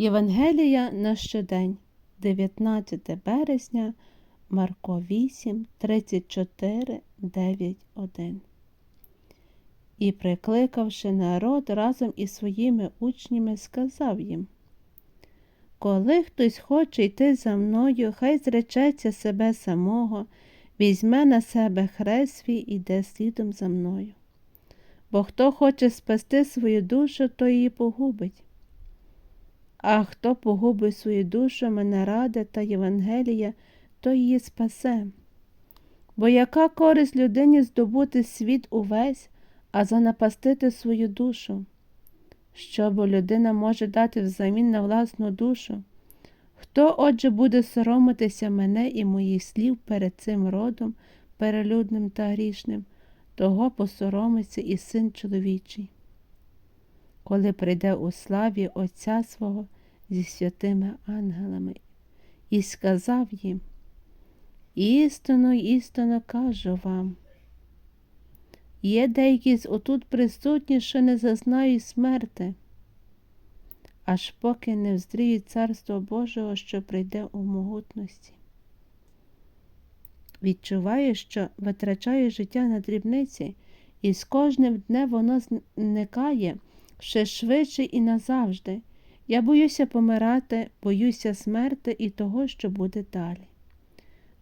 Євангелія на щодень, 19 березня, Марко 8, 34, 9, 1. І, прикликавши народ разом із своїми учнями, сказав їм Коли хтось хоче йти за мною, хай зречеться себе самого, візьме на себе хрест свій і йде слідом за мною. Бо хто хоче спасти свою душу, то її погубить. А хто погубить свою душу, мене ради та Євангелія, то її спасе. Бо яка користь людині здобути світ увесь, а занапастити свою душу? Що бо людина може дати взамін на власну душу? Хто, отже, буде соромитися мене і моїх слів перед цим родом, перелюдним та грішним, того посоромиться і син чоловічий коли прийде у славі Отця свого зі святими ангелами, і сказав їм, істинно, істинно кажу вам. Є деякі з отут присутні, що не зазнають смерти, аж поки не вздріють Царство Божого, що прийде у могутності. Відчуваю, що витрачаю життя на дрібниці, і з кожним днем воно зникає ще швидше і назавжди. Я боюся помирати, боюся смерти і того, що буде далі.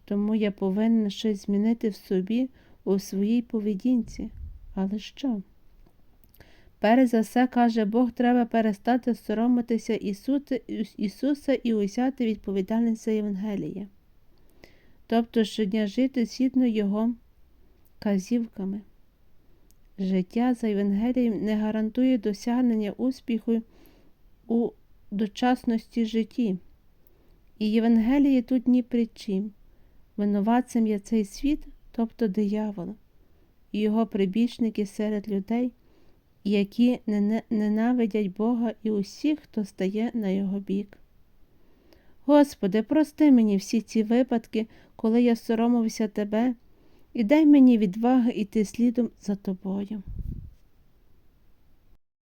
Тому я повинен щось змінити в собі у своїй поведінці. Але що? Перш за все, каже Бог, треба перестати соромитися Ісуса і узяти відповідальність за Євангеліє. Тобто щодня жити згідно Його казівками. Життя за Євангелієм не гарантує досягнення успіху у дочасності житті. І Євангеліє тут ні при чим. Винуватцем є цей світ, тобто диявол, і його прибічники серед людей, які ненавидять Бога і усіх, хто стає на його бік. Господи, прости мені всі ці випадки, коли я соромився Тебе і дай мені відваги йти слідом за тобою.